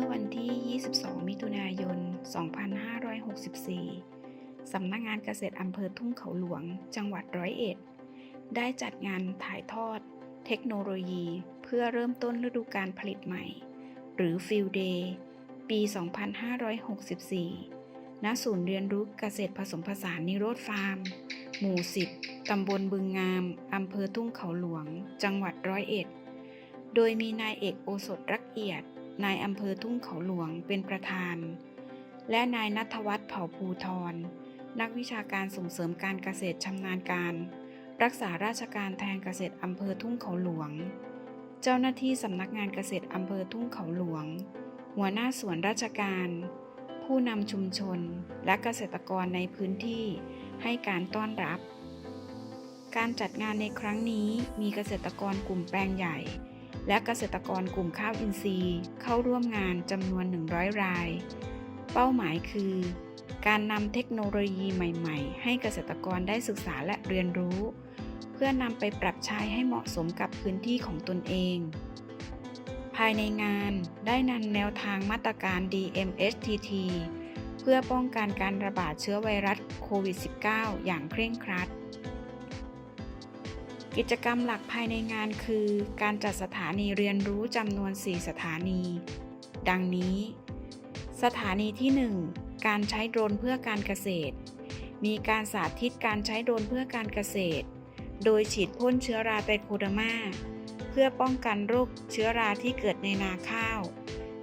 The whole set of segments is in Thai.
มื่อวันที่ 22 มิถุนายน 2564 สำนักงานเกษตรอำเภอทุ่งเขาหลวง จังหวัดร้อยเอ็ด ได้จัดงานถ่ายทอด เทคโนโลยี เพื่อเริ่มต้นฤดูการผลิตใหม่ หรือ Field Day ปี 2564 ณ ศูนย์เรียนรู้เกษตรผสมผสานนิโรธฟาร์ม หมู่ 10 ตำบลบึงงาม อำเภอทุ่งเขาหลวง จังหวัดร้อยเอ็ด โดยมีนายเอกโอสถรักเอียด นายอำเภอทุ่งเขาหลวงเป็นประธาน และนายนัทวัฒน์เผ่าภูทร นักวิชาการส่งเสริมการเกษตรชำนาญการ รักษาราชการแทนเกษตรอำเภอทุ่งเขาหลวง เจ้าหน้าที่สำนักงานเกษตรอำเภอทุ่งเขาหลวง หัวหน้าส่วนราชการ ผู้นำชุมชนและเกษตรกรในพื้นที่ให้การต้อนรับ การจัดงานในครั้งนี้มีเกษตรกรกลุ่มแปลงใหญ่ และเกษตรกรกลุ่มข้าวอินทรีย์ เข้าร่วมงานจำนวน 100 ราย เป้าหมายคือ การนำเทคโนโลยีใหม่ ๆ ให้เกษตรกรได้ศึกษาและเรียนรู้ เพื่อนำไปปรับใช้ให้เหมาะสมกับพื้นที่ของตนเอง ภายในงานได้นำแนวทางมาตรการ DMSTT เพื่อป้องกันการระบาดเชื้อไวรัสโควิด -19 อย่างเคร่งครัด กิจกรรมหลักภายในงานคือ การจัดสถานีเรียนรู้จำนวน 4 สถานี ดังนี้ สถานีที่ 1 การใช้โดรนเพื่อการเกษตร มีการสาธิตการใช้โดรนเพื่อการเกษตร โดยฉีดพ่นเชื้อราไตโคเดมาเพื่อป้องกันโรคเชื้อราที่เกิดในนาข้าว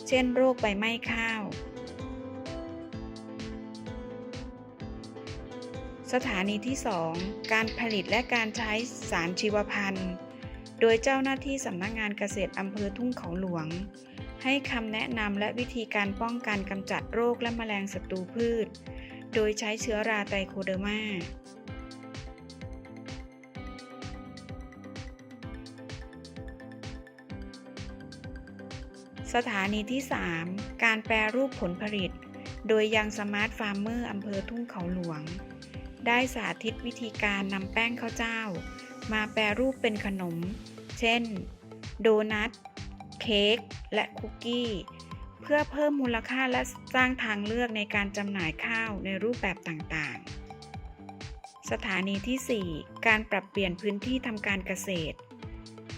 เช่น โรคใบไหม้ข้าว สถานีที่ 2 การผลิตและการใช้สารชีวพันธุ์ โดยเจ้าหน้าที่สำนักงานเกษตรอำเภอทุ่งเขาหลวง ให้คำแนะนำและวิธีการป้องกันกำจัดโรคและแมลงศัตรูพืช โดยใช้เชื้อราไตรโคเดอร์มาสถานีที่ 3 การแปรรูปผลผลิต โดยยังสมาร์ทฟาร์มเมอร์อำเภอทุ่งเขาหลวง ได้สาธิตวิธีการนำแป้งข้าวเจ้า มาแปรรูปเป็นขนม เช่น โดนัท เค้ก และคุกกี้ เพื่อเพิ่มมูลค่าและสร้างทางเลือกในการจำหน่ายข้าวในรูปแบบต่างๆ สถานีที่ 4 การปรับเปลี่ยนพื้นที่ทำการเกษตร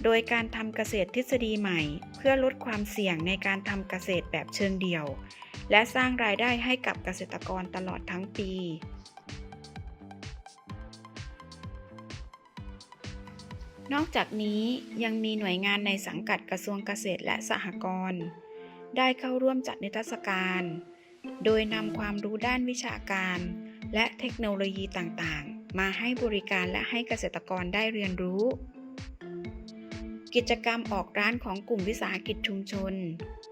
โดยการทำเกษตรทฤษฎีใหม่ เพื่อลดความเสี่ยงในการทำเกษตรแบบเชิงเดี่ยว และสร้างรายได้ให้กับเกษตรกรตลอดทั้งปี นอกจากนี้ยังมีหน่วยงานในสังกัดกระทรวงเกษตรและสหกรณ์ได้เข้าร่วมจัดนิทรรศการ โดยนำความรู้ด้านวิชาการ และเทคโนโลยีต่างๆ มาให้บริการและให้เกษตรกรได้เรียนรู้ กิจกรรมออกร้านของกลุ่มวิสาหกิจชุมชน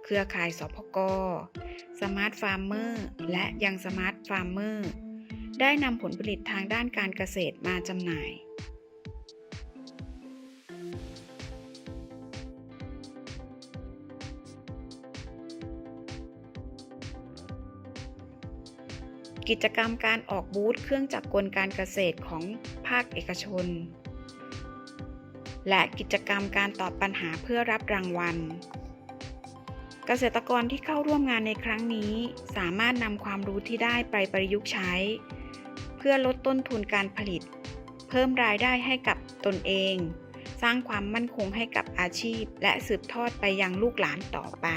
เครือข่ายสพกสมาร์ทฟาร์มเมอร์และยังสมาร์ทฟาร์มเมอร์ได้นำผลผลิตทางด้านการเกษตรมาจำหน่าย กิจกรรมการออกบูธเครื่องจักรกลการเกษตรของภาคเอกชน และกิจกรรมการตอบปัญหาเพื่อรับรางวัล เกษตรกรที่เข้าร่วมงานในครั้งนี้ สามารถนำความรู้ที่ได้ไปประยุกต์ใช้ เพื่อลดต้นทุนการผลิต เพิ่มรายได้ให้กับตนเอง สร้างความมั่นคงให้กับอาชีพ และสืบทอดไปยังลูกหลานต่อไป